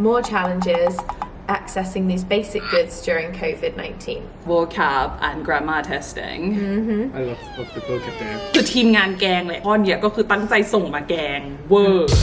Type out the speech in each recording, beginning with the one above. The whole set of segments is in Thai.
more challenges accessing these basic goods during COVID 19. vocab and grammar testing I love, love the vocab there. คือทีมงานแกงเลยข้อเนี้ยก็คือตั้งใจส่งมาแกงเวอร์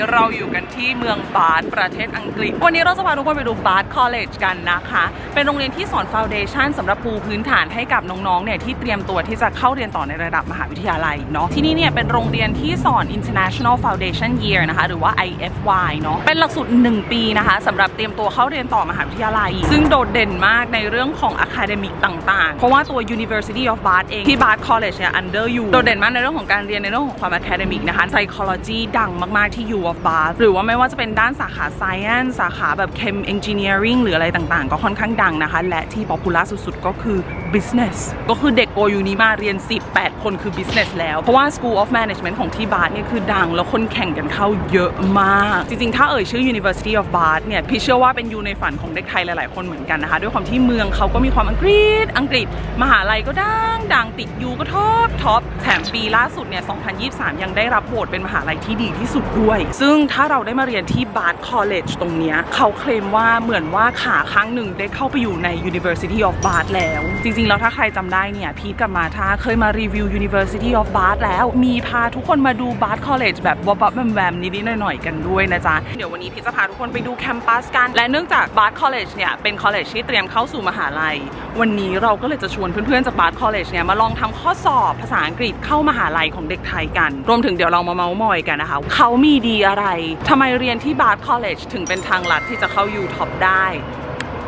นี้เราอยู่กันที่เมืองบาธประเทศอังกฤษ วันนี้เราจะพาทุกคนไปดูบาธคอลเลจกันนะคะ เป็นโรงเรียนที่สอนฟาวเดชันสำหรับปูพื้นฐานให้กับน้องๆเนี่ยที่เตรียมตัวที่จะเข้าเรียนต่อในระดับมหาวิทยาลัยเนาะที่นี่เนี่ยเป็นโรงเรียนที่สอน International Foundation Year นะคะ หรือว่า IFY เนาะเป็นหลักสูตร 1 ปีนะคะสำหรับเตรียมตัวเข้าเรียนต่อมหาวิทยาลัย ซึ่งโดดเด่นมากในเรื่องของ academic ต่างๆ เพราะว่าตัว University of Bath เองที่ Bath College เนี่ย under อยู่โดดเด่นมากในเรื่องของการเรียนในเรื่องของความ academic นะคะ psychology ดังมากๆที่ U of Bath หรือว่าไม่ว่าจะเป็นด้านสาขา science สาขาแบบ chem engineering หรืออะไรต่างๆ ก็ค่อนข้างดังนะคะ และที่ popular สุดๆ ก็คือ business ก็คือเด็กโกยูนี้มาเรียน 18 คนคือ business แล้ว เพราะว่า School of Management ของที่ Bath เนี่ยคือดัง แล้วคนแข่งกันเข้าเยอะมาก จริงๆ ถ้าเอ่ยชื่อ University of Bath เนี่ยพี่เชื่อว่าเป็นยูในฝันของเด็กไทยหลายๆ คนเหมือนกันนะคะ ด้วยความที่เมืองเขาก็มีความอังกฤษ อังกฤษ มหาลัยก็ดังดังติดยูก็ท็อปท็อปแถมปีล่าสุดเนี่ย 2023 ยังได้รับโหวตเป็นมหาลัยที่ดีที่สุดด้วยซึ่งถ้าเราได้มาเรียนที่ Bath College ตรงนี้เขาเคลมว่าเหมือนว่าขาข้างหนึ่งได้เข้าไปอยู่ใน University of Bath แล้ว จริง ๆ แล้วถ้าใครจำได้เนี่ย พีทกับมาธาเคยมารีวิว University of Bath แล้ว มีพาทุกคนมาดู Bath College แบบวับๆแวมๆนิดๆหน่อยๆกันด้วยนะจ๊ะ เดี๋ยววันนี้พีทจะพาทุกคนไปดูแคมปัสกัน และเนื่องจาก Bath College เนี่ย เป็น college ที่เตรียมเข้าสู่มหาลัย วันนี้เราก็เลยจะชวนเพื่อนๆจาก Bath College เนี่ยมาลองทำข้อสอบภาษาอังกฤษเข้ามหาลัยของเด็กไทยกัน รวมถึงเดี๋ยวเรามาเมาส์มอยกันนะคะเขามีดีอะไรทำไมเรียนที่ Bath College ถึงเป็นทางลัดที่จะเข้า U Top ได้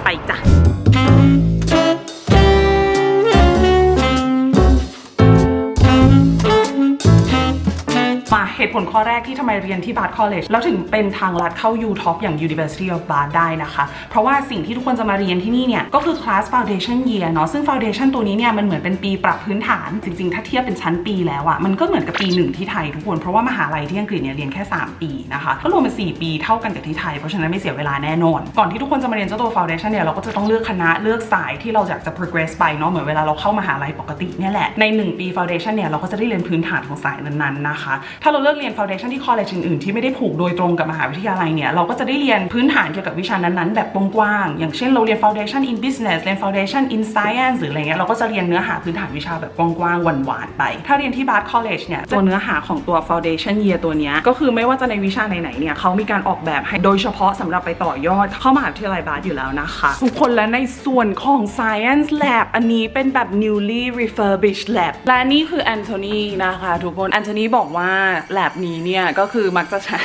ไปจ้ะ ตุผลข้อแรกที่ทำไมเรียนที่ Bath College แล้วถึงเป็นทางลัดเข้า U Top อย่าง University of Bath ได้นะคะ เพราะว่าสิ่งที่ทุกคนจะมาเรียนที่นี่เนี่ยก็คือ Class Foundation Year เนาะซึ่ง Foundation ตัวนี้เนี่ยมันเหมือนเป็นปีปรับพื้นฐาน จริงๆ ถ้าเทียบเป็นชั้นปีแล้วอะมันก็เหมือนกับปีหนึ่งที่ไทยทุกคนเพราะว่ามหาลัยที่อังกฤษเนี่ยเรียนแค่ 3 ปีนะคะก็รวมเป็น4ปีเท่ากันกับที่ไทยเพราะฉะนั้นไม่เสียเวลาแน่นอน ก่อนที่ทุกคนจะมาเรียนเจ้าตัว Foundation เนี่ยเราก็จะต้องเลือกคณะเลือกสายที่เราอยากจะ progress ไปเนาะเหมือนเวลาเราเข้ามหาลัยปกติเนี่ยแหละในหนึ่งปี Foundation เนี่ยเราก็จะได้เรียนพื้นฐานของสายนั้นๆนะคะ ถ้าเราเลือกเรียน Foundation ที่ college อื่นๆ ที่ไม่ได้ผูกโดยตรงกับมหาวิทยาลัยเนี่ย เราก็จะได้เรียนพื้นฐานเกี่ยวกับวิชานั้นๆ แบบกว้างๆ อย่างเช่นเราเรียน Foundation in Business เรียน Foundation in Science หรืออะไรเงี้ย เราก็จะเรียนเนื้อหาพื้นฐานวิชาแบบกว้างๆ หวานๆ ไป ถ้าเรียนที่ Bath College เนี่ย ตัวเนื้อหาของตัว Foundation Year ตัวเนี้ย ก็คือไม่ว่าจะในวิชาไหนๆ เนี่ยเขามีการออกแบบให้โดยเฉพาะสำหรับไปต่อยอดเข้ามหาวิทยาลัยบาสอยู่แล้วนะคะ ทุกคนและในส่วนของ Science Lab อันนี้เป็นแบบ newly refurbished lab และนี่คือแอนโทนีนะคะทุกคนแอนโทนีบอกว่า lab นี้เนี่ยก็คือมักจะใช้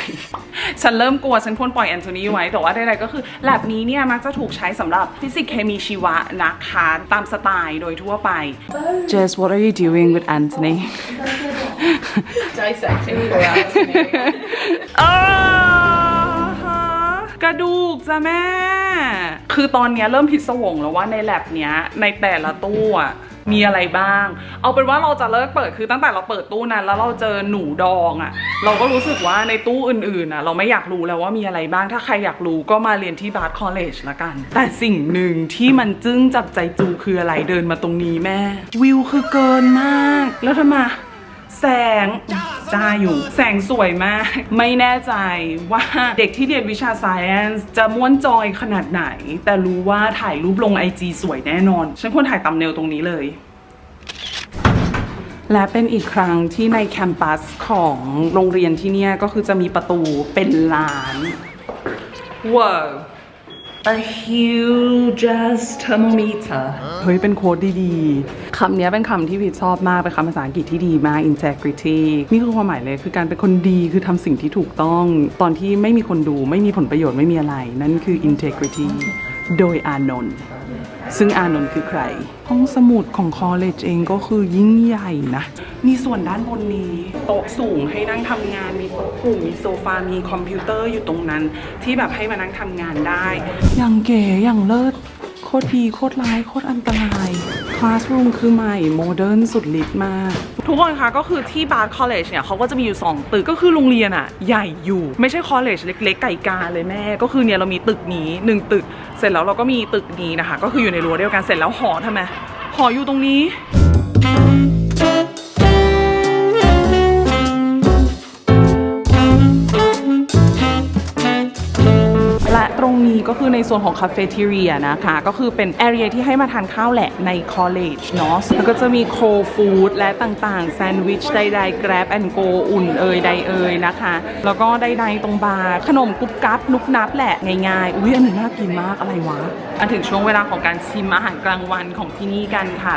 ฉันเริ่มกลัวฉันพ่นปล่อยแอนโทนีไว้ แต่ว่าใดๆก็คือ lab นี้เนี่ยมักจะถูกใช้สำหรับฟิสิกส์เคมีชีวะนะคะตามสไตล์โดยทั่วไป Jess what are you doing with Anthony Dissecting for us. อ่าฮะกระดูกจ้ะแม่ คือตอนเนี้ยเริ่มผิดสวงแล้วว่าในแลบเนี้ยในแต่ละตู้อะ มีอะไรบ้าง เอาเป็นว่าเราจะเลิกเปิดคือตั้งแต่เราเปิดตู้นั้น แล้วเราเจอหนูดองอะเราก็รู้สึกว่าในตู้อื่นๆอะเราไม่อยากรู้แล้วว่ามีอะไรบ้าง ถ้าใครอยากรู้ก็มาเรียนที่บาร์ดคอลเลจละกัน แต่สิ่งหนึ่งที่มันจึ้งจับใจจูคืออะไรเดินมาตรงนี้แม่ วิวคือเกินมาก แล้วทำไม แสงจ้าอยู่ แสงสวยมาก ไม่แน่ใจว่าเด็กที่เรียนวิชา Science จะม้วนจอยขนาดไหน แต่รู้ว่าถ่ายรูปลง IG สวยแน่นอน ฉันควรถ่ายตำเนลตรงนี้เลยและเป็นอีกครั้งที่ในแคมปัสของโรงเรียนที่นี่ก็คือจะมีประตูเป็นล้านว้าว A huge thermometer เฮ้ย เป็นโค้ดดีๆ คำนี้เป็นคำที่พีชชอบมาก เป็นคำภาษาอังกฤษที่ดีมาก integrity นี่คือความหมายเลย คือการเป็นคนดี คือทำสิ่งที่ถูกต้อง ตอนที่ไม่มีคนดู ไม่มีผลประโยชน์ ไม่มีอะไร นั่นคือ integrity โดยอานนท์ ซึ่งอานนท์คือใคร ห้องสมุดของคอเลจเองก็คือยิ่งใหญ่นะ มีส่วนด้านบนนี้ โต๊ะสูงให้นั่งทำงาน มีโต๊ะผูมีโซฟา มีคอมพิวเตอร์อยู่ตรงนั้น ที่แบบให้มานั่งทำงานได้ อย่างเก๋อย่างเลิศ โคตรดีโคตรร้ายโคตรอันตราย คลาสรูมคือใหม่โมเดิร์นสุดฤทธิ์มาก ทุกคนคะก็คือที่บาร์คอลเลจเนี่ยเขาก็จะมีอยู่ 2 ตึกก็คือโรงเรียนอะใหญ่อยู่ ไม่ใช่คอลเลจเล็กๆ ไก่กาเลยแม่ ก็คือเนี่ยเรามีตึกนี้ 1 ตึก เสร็จแล้วเราก็มีตึกนี้นะคะ ก็คืออยู่ในรั้วเดียวกันเสร็จแล้วหอทำไมหออยู่ตรงนี้ ในส่วนของคาเฟ่ทีเรียนะคะ ก็คือเป็นแอเรียที่ให้มาทานข้าวแหละในคอลเลจเนาะแล้วก็จะมีโคฟู้ดและต่างๆ แซนด์วิชใดๆ grab and go อุ่นเอยใดเอยนะคะ แล้วก็ใดๆตรงบาร์ขนมกรุบกรับนุบนับแหละง่ายๆ อุ้ยอันนี้น่ากินมากอะไรวะอันถึงช่วงเวลาของการชิมอาหารกลางวันของที่นี่กันค่ะ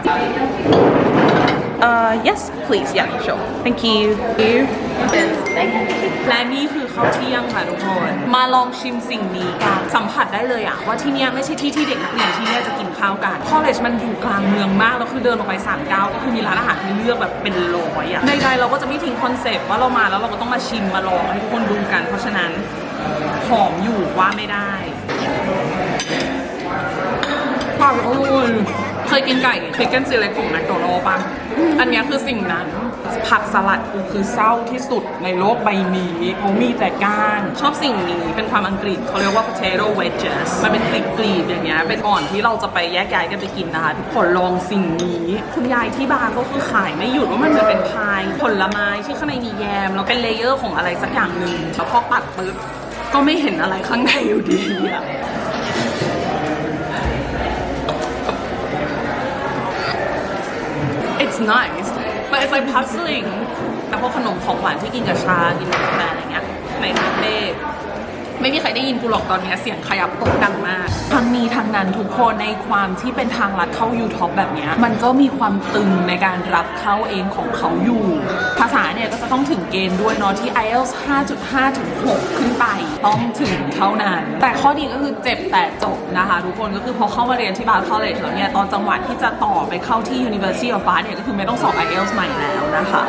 เออ yes please yeah sure thank you และนี่คือข้าวเที่ยงค่ะทุกคน มาลองชิมสิ่งนี้กันสัมผัสได้เลยอะว่าที่เนี่ยไม่ใช่ที่ที่เด็กนักเรียนที่เนี่ยจะกินข้าวกันคอลเลจมันอยู่กลางเมืองมาก แล้วคือเดินออกไปสามก้าวก็คือมีร้านอาหารให้เลือกแบบเป็นร้อยอะใดๆเราก็จะไม่ทิ้งคอนเซปต์ว่าเรามาแล้วเราก็ต้องมาชิมมาลองให้ทุกคนดูกัน เพราะฉะนั้นหอมอยู่ว่าไม่ได้ปากอร่อย เคยกินไก่เ i เกนซีเล็กของแมคโดนัลล์ป่ะอันเนี้ยคือสิ่งนั้น ผักสลัดกูคือเศร้าที่สุดในโลกใบนี้เขามีแต่ก้าน ชอบสิ่งนี้เป็นความอังกฤษเขาเรียกว่า potato wedges มันเป็นกลีบๆอย่างเงี้ยเป็นก่อนที่เราจะไปแยกย้ายกันไปกินนะคะทุกคนลองสิ่งนี้คุณยายที่บาร์ก็คือขายไม่หยุดว่ามันเหมือนเป็นพายผลไม้ที่ข้างในมีแยมแล้วเป็นเลเยอร์ของอะไรสักอย่างหนึ่งแล้วพอปัดปึ๊บก็ไม่เห็นอะไรข้างในอยู่ดีอะ it's nice but it's like puzzling แต่พวกขนมของหวานที่กินกับชา กินกับกาแฟอะไรเงี้ยในคาเฟ่ ไม่มีใครได้ยินกูหรอกตอนนี้เสียงขยับต๊ะดังมากทั้งนี้ทั้งนั้นทุกคนในความที่เป็นทางลัดเข้า YouTube แบบนี้มันก็มีความตึงในการรับเข้าเองของเขาอยู่ ภาษาเนี่ยก็จะต้องถึงเกณฑ์ด้วยเนาะที่ IELTS 5.5 ถึง 6 ขึ้นไป ต้องถึงเท่านั้น แต่ข้อดีก็คือเจ็บแต่จบนะคะ ทุกคนก็คือพอเข้ามาเรียนที่บาร์คอเลจแล้วเนี่ยตอนจังหวะที่จะต่อไปเข้าที่ University of Bath เนี่ยก็คือไม่ต้องสอบ IELTS ใหม่แล้วนะคะ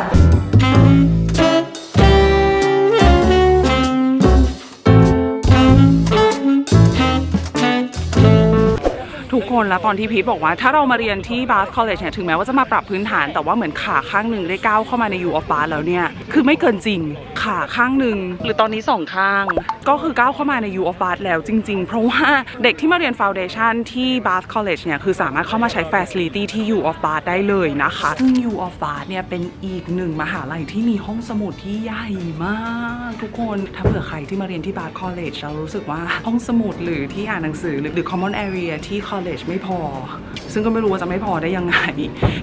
นแล้วตอนที่พีทบอกว่า ถ้าเรามาเรียนที่บาสคอลเลจเนี่ยถึงแม้ว่าจะมาปรับพื้นฐาน แต่ว่าเหมือนขาข้างหนึ่งได้ก้าวเข้ามาในยูออฟบาสแล้วเนี่ย คือไม่เกินจริง ขาข้างหนึ่งหรือตอนนี้สองข้าง ก็คือก้าวเข้ามาในยูออฟบาสแล้วจริง ๆ เพราะว่าเด็กที่มาเรียนฟ u วเดชันที่บาสคอลเลจเนี่ยคือสามารถเข้ามาใช้ฟ a ซิลิตี้ที่ยูออฟบาสได้เลยนะคะซึ่งยูออฟบาสเนี่ยเป็นอีกหนึ่งมหาลัยที่มีห้องสมุดที่ใหญ่มาก ทุกคนถ้าเผื่อใครที่มาเรียนที่บาสคอลเลจเรารู้สึกว่าห้องสมุดหรือที่อ่านหนังสือหรือหรือ common area ที่ college ไม่พอ ซึ่งก็ไม่รู้ว่าจะไม่พอได้ยังไง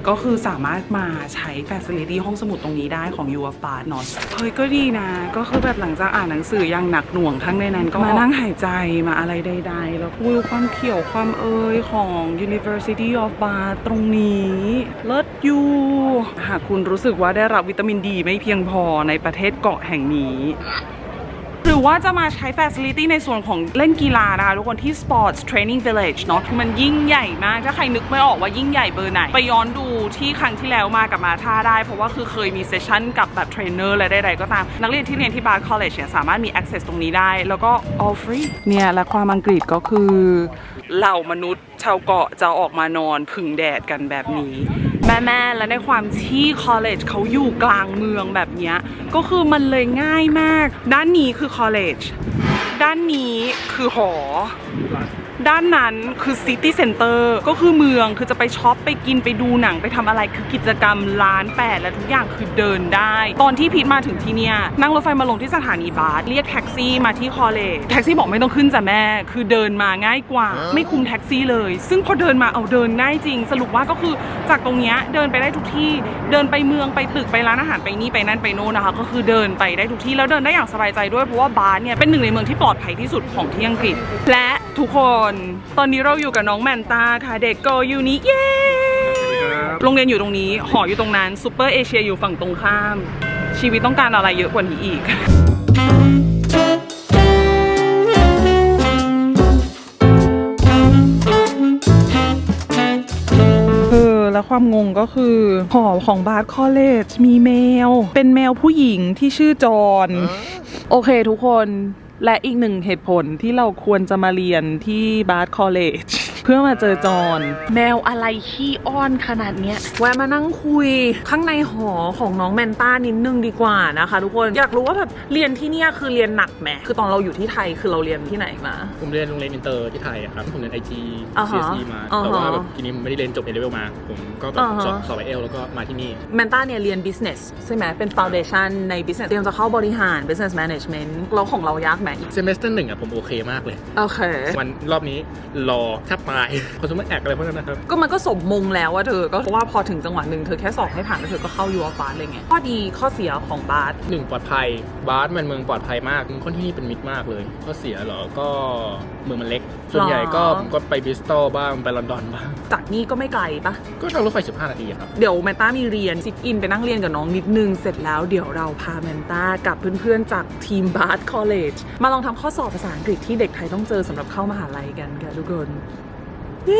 ก็คือสามารถมาใช้ facility ห้องสมุดตรงนี้ได้ของ U of b a r เนอะเฮ้ยก็ดีนะ ก็คือแบบหลังจากอ่านหนังสืออย่างหนักหน่วงข้งในนั้น ก็มานั่งหายใจมาอะไรใดๆ แล้ววิวความเขียวความเอยของ University of Bath ตรงนี้เลิศอยู่หากคุณรู้สึกว่าได้รับวิตามินดีไม่เพียงพอในประเทศเกาะแห่งนี้ หรือว่าจะมาใช้ Facility ในส่วนของเล่นกีฬานะคะ ทุกคนที่ Sports Training Village เนาะคือมันยิ่งใหญ่มาก ถ้าใครนึกไม่ออกว่ายิ่งใหญ่เบอร์ไหน ไปย้อนดูที่ครั้งที่แล้วมากับมาท่าได้ เพราะว่าคือเคยมีเซสชั่นกับแบบเทรนเนอร์อะไรใดๆก็ตาม นักเรียนที่เรียนที่บาร์คอลเลจเนี่ยสามารถมี access ตรงนี้ได้ แล้วก็ all free เนี่ย และความอังกฤษก็คือเหล่ามนุษย์ชาวเกาะจะออกมานอนพึ่งแดดกันแบบนี้ แม่แม่ๆ และในความที่ college เขาอยู่กลางเมืองแบบนี้ ก็คือมันเลยง่ายมาก ด้านนี้คือ college ด้านนี้คือหอ ด้านนั้นคือ City Center ก็คือเมืองคือจะไปช็อปไปกินไปดูหนังไปทำอะไรคือกิจกรรมร้านแปดและทุกอย่างคือเดินได้ ตอนที่พีทมาถึงที่เนี่ยนั่งรถไฟมาลงที่สถานีบาสเรียกแท็กซี่มาที่คอเลจแท็กซี่บอกไม่ต้องขึ้นจ้ะแม่ คือเดินมาง่ายกว่า ไม่คุมแท็กซี่เลย ซึ่งพอเดินมาเอาเดินง่ายจริง สรุปว่าก็คือจากตรงเนี้ยเดินไปได้ทุกที่เดินไปเมืองไปตึกไปร้านอาหารไปนี่ไปนั่นไปโน่นนะคะ ก็คือเดินไปได้ทุกที่แล้วเดินได้อย่างสบายใจด้วยเพราะว่าบาสเนี่ยเป็นหนึ่งในเมืองที่ปลอดภัยที่สุดของที่อังกฤษ และ ทุกคน ตอนนี้เราอยู่กับน้องแมนตาค่ะเด็กโกยูนิเย้โรงเรียนอยู่ตรงนี้หออยู่ตรงนั้นซูเปอร์เอเชียอยู่ฝั่งตรงข้าม ชีวิตต้องการอะไรเยอะกว่านี้อีกเออแล้วความงงก็คือหอของบาร์คอลเลจมีแมว เป็นแมวผู้หญิงที่ชื่อจอห์นโอเคทุกคน และอีกหนึ่งเหตุผลที่เราควรจะมาเรียนที่บาร์คอลเลจ พื่อมาเจอจอนแมวอะไรขี้อ้อนขนาดเนี้ยแวะมานั่งคุยข้างในหอของน้องแมนต้านิดนึงดีกว่านะคะทุกคนอยากรู้ว่าแบบเรียนที่เนี่ยคือเรียนหนักไหมคือตอนเราอยู่ที่ไทยคือเราเรียนที่ไหนมา ผมเรียนโรงเรียนอินเตอร์ที่ไทยอะครับผมเรียนไอจีอ่าฮะ CSE มาอ่าฮะแต่ว่าแบบทีนี้ผมไม่ได้เรียนจบเอเลเวลมา ผมก็แบบอ่าฮะสอบสอบไอเอลแล้วก็มาที่นี่แมนต้าเนี่ยเรียน business ใช่ไหมเป็น foundation ใน business เตรียมจะเข้าบริหาร business management แล้วของเรายากไหมเซมิสเตอร์หนึ่งอะผมโอเคมากเลยโอเควันรอบนี้รอแทบตายคอนซูเมอร์แอคอะไรพวกนั้นนะครับ ก็มันก็สมมงแล้วว่าเธอ ก็เพราะว่าพอถึงจังหวะหนึ่งเธอแค่สอบให้ผ่านแล้วเธอก็เข้ายูอฟาสเลยไงข้อดีข้อเสียของบาสหนึ่งปลอดภัย บาสมันเมืองปลอดภัยมากคนที่นี่เป็นมิตรมากเลยข้อเสียเหรอก็เมืองมันเล็ก ส่วนใหญ่ก็ผมก็ไปบริสตอลบ้างไปลอนดอนบ้างจากนี่ก็ไม่ไกลปะก็ทางรถไฟ 15 นาทีอะครับ เดี๋ยวแมนต้ามีเรียนซิกอินไปนั่งเรียนกับน้องนิดนึง เสร็จแล้วเดี๋ยวเราพาแมนต้ากับเพื่อนๆจากทีมบาสคอลเลจมาลองทำข้อสอบภาษาอังกฤษที่เด็กไทยต้องเจอสำหรับเข้ามหาลัยกันค่ะทุกคน แล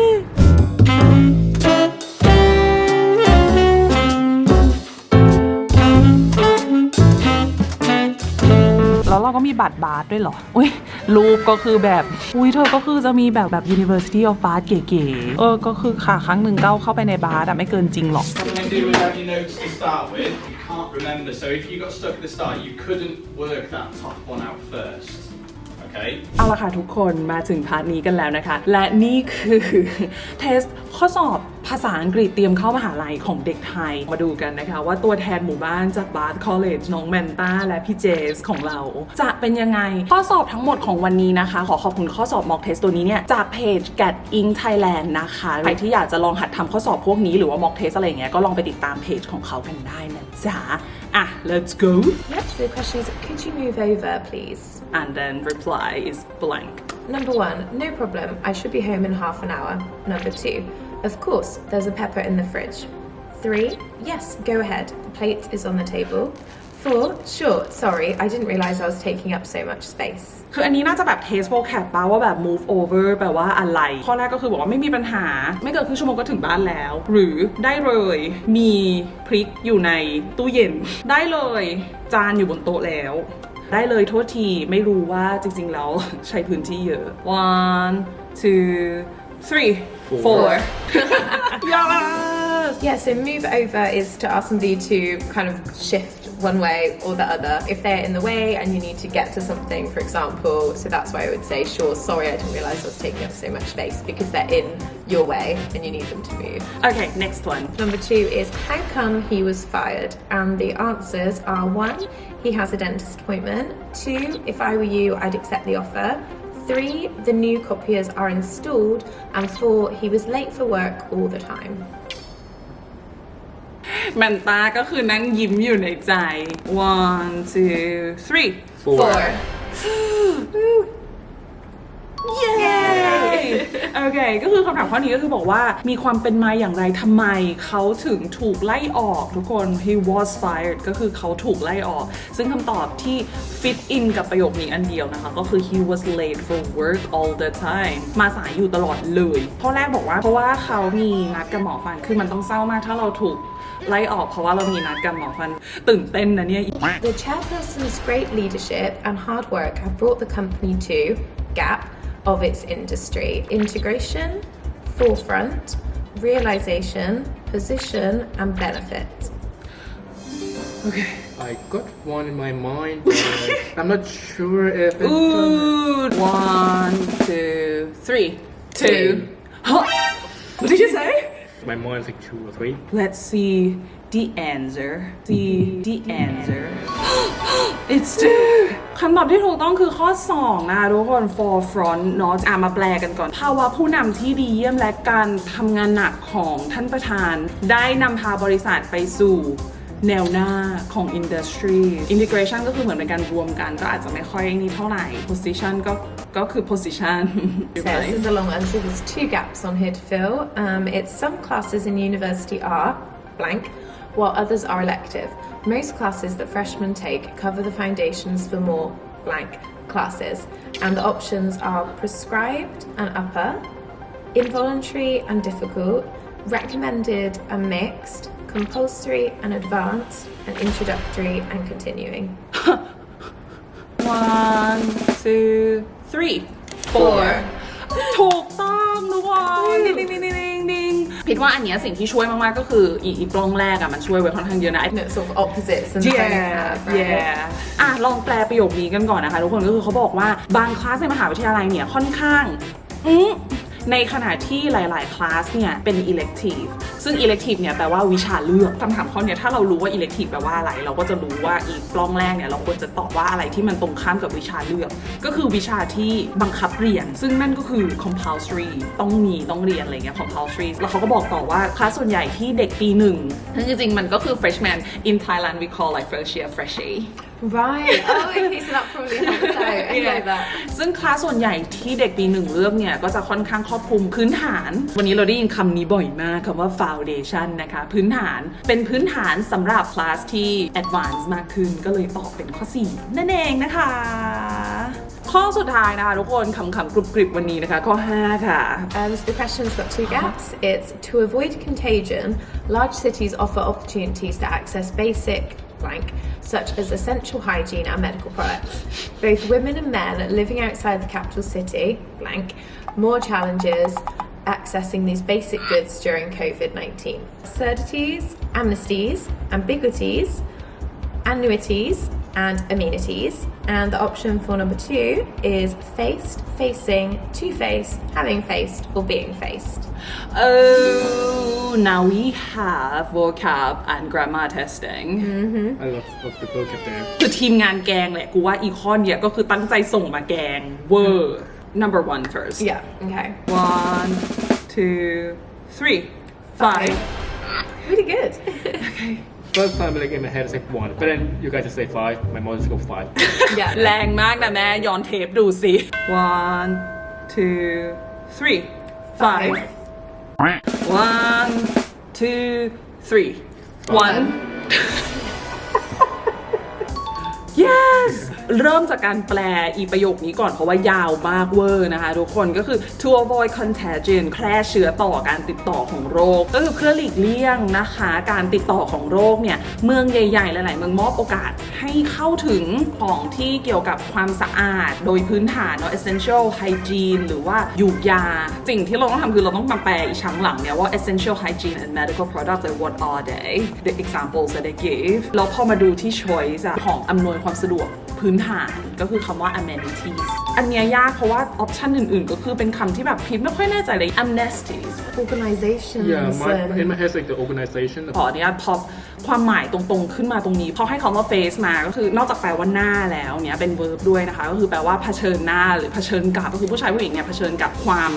้วเราก็มีบัตรบาสด้วยเหรอ อุ้ยรูปก็คือแบบ อุ้ยเธอก็คือจะมีแบบแบบ University of Bath เก๋ๆ เออ ก็คือค่ะครั้งหนึ่งก้าวเข้าไปในบาสอะไม่เกินจริงหรอก Something to do without your notes to start with. You can't remember. So if you got stuck at the start, you couldn't work that top one out first. Okay? เอาละค่ะทุกคนมาถึงพาร์ทนี้กันแล้วนะคะ และนี่คือเทสข้อสอบภาษาอังกฤษเตรียมเข้ามหาลัยของเด็กไทย มาดูกันนะคะ ว่าตัวแทนหมู่บ้านจากบาร์ c คอลเลจน้องแมนตาและพี่เจสของเรา จะเป็นยังไง ข้อสอบทั้งหมดของวันนี้นะคะ ขอขอบคุณข้อสอบ mock test ตัวนี้เนี่ย จากเพจ get in Thailand นะคะ ใครที่อยากจะลองหัดทำข้อสอบพวกนี้หรือว่า mock test อะไรอย่างเงี้ยก็ลองไปติดตามเพจของเขากันได้นะจ๊ะ อ่ะ let's go Yep, so the question is could you move over, please? and then reply is blank Number one, no problem. I should be home in half an hour. Number two, of course, there's a pepper in the fridge. Three, yes, go ahead. The plate is on the table. For sure, sorry, I didn't realize I was taking up so much space. คืออันนี้น่าจะแบบ test vocab ป่าว่าแบบ move over แปลว่าอะไร ข้อแรกก็คือบอกว่าไม่มีปัญหา ไม่เกินครึ่งชั่วโมงก็ถึงบ้านแล้ว หรือได้เลย มีพริกอยู่ในตู้เย็น ได้เลย จานอยู่บนโต๊ะแล้ว ได้เลยโทษทีไม่รู้ว่าจริงๆแล้วใช้พื้นที่เยอะ one two three four yes Yeah, so move over is to ask somebody to kind of shift one way or the other. If they're in the way and you need to get to something, for example, so that's why I would say, sure, sorry, I didn't realize I was taking up so much space because they're in your way and you need them to move. okay next one Number two is how come he was fired? And the answers are one, he has a dentist appointment. Two, if I were you, I'd accept the offer. Three, the new copiers are installed. And four, he was late for work all the time. แมนตาก็คือนั่งยิ้มอยู่ในใจ one two three Four. เย้ โอเค ก็คือคำถามข้อนี้ก็คือบอกว่ามีความเป็นมาอย่างไรทำไมเขาถึงถูกไล่ออกทุกคน he was fired ก็คือเขาถูกไล่ออก ซึ่งคำตอบที่ fit in กับประโยคนี้อันเดียวนะคะ ก็คือ he was late for work all the time มาสายอยู่ตลอดเลยข้อแรกบอกว่าเพราะว่าเขามีนัดกับหมอฟันคือมันต้องเศร้ามากถ้าเราถูกไล่ออกเพราะว่าเรามีนัดกับหมอฟันตื่นเต้นนะเนี่ย The chairperson's great leadership and hard work have brought the company to gap of its industry integration, forefront, realization, position, and benefit. Okay I got one in my mind but I'm not sure if it's Ooh, one, two, three, two. Huh? What did you say? my mind's like two or three Let's see the answer. See the answer. It's two. คำตอบที่ถูกต้องคือข้อ 2นะคะทุกคน forefront เนาะอะมาแปลกันก่อน ภาวะผู้นำที่ดีเยี่ยมและการทำงานหนักของท่านประธาน ได้นำพาบริษัทไปสู่แนวหน้าของ industry integration ก็คือเหมือนเป็นการรวมกันก็อาจจะไม่ค่อยนี่เท่าไหร่ position ก็ก็คือ position So this is a long answer. There's two gaps on here to fill. Um, it's some classes in university are blank, while others are elective. Most classes that freshmen take cover the foundations for more blank classes, and the options are prescribed and upper, involuntary and difficult, recommended and mixed, compulsory and advanced, and introductory and continuing. One, two, three, four. Four. Talk on the wall. ทุกคนว่าอันเนี้ยสิ่งที่ช่วยมากๆก็คืออีอีปล้องแรกอะมันช่วยไว้ค่อนข้างเยอะนะ No, sort of opposites and yeah have, right? yeah อะลองแปลประโยคนี้กันก่อนนะคะ ทุกคนก็คือเขาบอกว่าบางคลาสในมหาวิทยาลัยเนี่ยค่อนข้าง อืม ในขณะที่หลาย ๆ คลาสเนี่ยเป็น elective ซึ่ง elective เนี่ยแปลว่าวิชาเลือกคำถามข้อเนี้ยถ้าเรารู้ว่า elective แปลว่าอะไร เราก็จะรู้ว่าอีกปล้องแรกเนี่ยเราควรจะตอบว่าอะไรที่มันตรงข้ามกับวิชาเลือก ก็คือวิชาที่บังคับเรียน ซึ่งนั่นก็คือ compulsory ต้องมีต้องเรียนอะไรเงี้ย compulsory แล้วเขาก็บอกต่อว่าคลาสส่วนใหญ่ที่เด็กปีหนึ่งซึ่งจริง ๆ มันก็คือ freshman in Thailand we call like first year freshie Right. Oh, okay. So that probably helps out. I know that. ซึ่งคลาสส่วนใหญ่ที่เด็กปีหนึ่งเลือกเนี่ย ก็จะค่อนข้างครอบคลุมพื้นฐาน วันนี้เราได้ยินคำนี้บ่อยมากคำว่า foundation นะคะ พื้นฐานเป็นพื้นฐานสำหรับคลาสที่ advanced มากขึ้น ก็เลยตอบเป็นข้อ 4 นั่นเองนะคะ ข้อสุดท้ายนะคะทุกคนคำคำกรุบกริบวันนี้นะคะ ข้อ 5 ค่ะ Um, so the question's got two gaps. It's to avoid contagion, large cities offer opportunities to access basic blank, such as essential hygiene and medical products. Both women and men living outside the capital city, blank, more challenges accessing these basic goods during COVID 19. Absurdities, amnesties, ambiguities, annuities, and amenities. And the option for number two is faced, facing, to face, having faced, or being faced. Oh now we have vocab and grammar testing I love, love the vocab there คือทีมงานแกงแหละ กูว่าอีคอนเนี่ยก็คือตั้งใจส่งมาแกงเวอร์ number one first Yeah, okay. one two three five Really good. First time like in my head it's like one but then you guys just say five my mom just go five yeah. แรงมากนะแม่ย้อนเทปดูสิ one two three five one two three one yes เริ่มจากการแปลอีประโยคนี้ก่อนเพราะว่ายาวมากเวอร์นะคะทุกคนก็คือ to avoid contagion แพร่เชื้อต่อการติดต่อของโรค ก็คือเพื่อหลีกเลี่ยงนะคะ การติดต่อของโรคเนี่ยเมืองใหญ่ๆ หลาย ๆ เมืองมอบโอกาสให้เข้าถึงของที่เกี่ยวกับความสะอาด โดยพื้นฐานเนาะ essential hygiene หรือว่าหยูกยา สิ่งที่เราต้องทำคือเราต้องมาแปลอีชั้งหลังเนี่ยว่า essential hygiene and medical products like what are they the examples that they give แล้วพอมาดูที่ choice ของอำนวยความสะดวก พื้นฐานก็คือคำว่า amenities อันเนี้ยยากเพราะว่า option อื่นๆ ก็คือเป็นคำที่แบบพิมพ์ไม่ค่อยแน่ใจเลย amnesties Organisations. yeah my, and- in my head it's like the organization ขออนุญาตพอความหมายตรงๆ ขึ้นมาตรงนี้พอให้คำว่า face มาก็คือนอกจากแปลว่าหน้าแล้วเนี่ยเป็น verb ด้วยนะคะ ก็คือแปลว่าเผชิญหน้าหรือเผชิญกับก็คือผู้ชายผู้หญิงเนี่ยเผชิญกับความ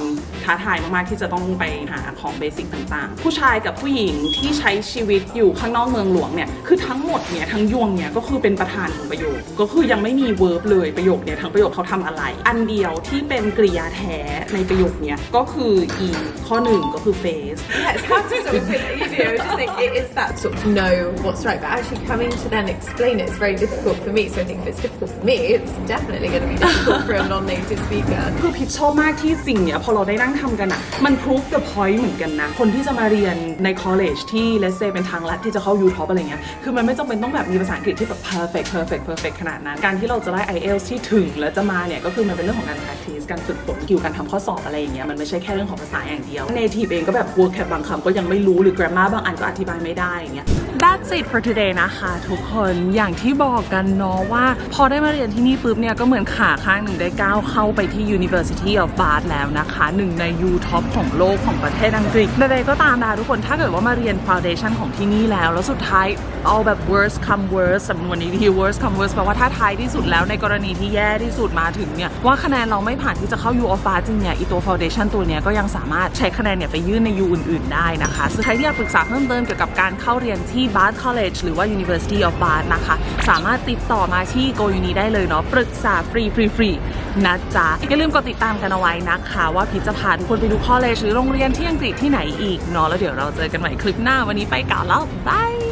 ท้าทายมากๆ ที่จะต้องไปหาของเบสิกต่างๆ ผู้ชายกับผู้หญิงที่ใช้ชีวิตอยู่ข้างนอกเมืองหลวงเนี่ยคือทั้งหมดเนี่ยทั้งยวงเนี่ยก็คือเป็นประธานของประโยคก็คือยังไม่มี verb เลยประโยคเนี่ยทั้งประโยคเขาทำอะไร อันเดียวที่เป็นกริยาแท้ในประโยคเนี่ยก็คืออีข้อหนึ่งก็คือ face Yeah, it's hard to sort of, you know, I just think it is that sort of know what's right, but actually coming to then explain it is very difficult for me. So I think if it's difficult for me, it's definitely going to be difficult for a non-native speaker. คือพิชชอบมากที่สิ่งเนี้ยพอเราได้นั่งทำกันอะมัน prove the point เหมือนกันนะ คนที่จะมาเรียนใน college ที่ let's say เป็นทางลัดที่จะเข้า U top อะไรเงี้ยคือมันไม่จำเป็นต้องแบบมีภาษาอังกฤษที่แบบ perfect perfect perfect ขนาดนั้นการที่เราจะได้ IELTS ที่ถึงแล้วจะมาเนี่ยก็คือมันเป็นเรื่องของการ practice การฝึกฝนกิวการทำข้อสอบอะไรอย่างเงี้ยมันไม่ใช่แค่เรื่องของภาษาอย่างเดียว native เองก็แบบ vocab บางคำก็ยังไม่รู้หรือ grammar บางอันก็อธิบายไม่ได้อย่างเงี้ย That's it for today นะคะทุกคนอย่างที่บอกกันเนาะว่า พอได้มาเรียนที่นี่ปุ๊บเนี่ยก็เหมือนขาข้างหนึ่งได้ก้าวเข้าไปที่ University of Bath แล้วนะคะหนึ่งใน U Top ของโลกของประเทศอังกฤษใดๆก็ตามนะทุกคนถ้าเกิดว่ามาเรียน Foundation ของที่นี่แล้ว แล้วสุดท้ายเอาแบบ worst come worst สำนวนนี้ที่ worst come worst แปลว่าถ้าท้ายที่สุดแล้วในกรณีที่แย่ที่สุดมาถึงเนี่ยว่าคะแนนเราไม่ผ่านที่จะเข้า U of Bath จริงเนี่ยอีตัว Foundation ตัวเนี้ยก็ยังสามารถใช้คะแนนเนี่ยไปยื่นใน U อื่น ๆ ได้นะคะซึ่งใครที่อยากปรึกษาเพิ่มเติมเกี่ยวกับการเข้าเรียนที่ Bath College หรือว่า University of Bath นะคะ สามารถติดต่อมาที่ Go Uni ได้เลยเนาะปรึกษาฟรีฟรีฟรีนะจ๊ะอย่าลืมกดติดตามกันเอาไว้นะคะว่าพิจจะพาทุกคนไปดู college หรือโรงเรียนที่อังกฤษที่ไหนอีกเนาะแล้วเดี๋ยวเราเจอกันใหม่คลิปหน้าวันนี้ไปก่อนแล้วบาย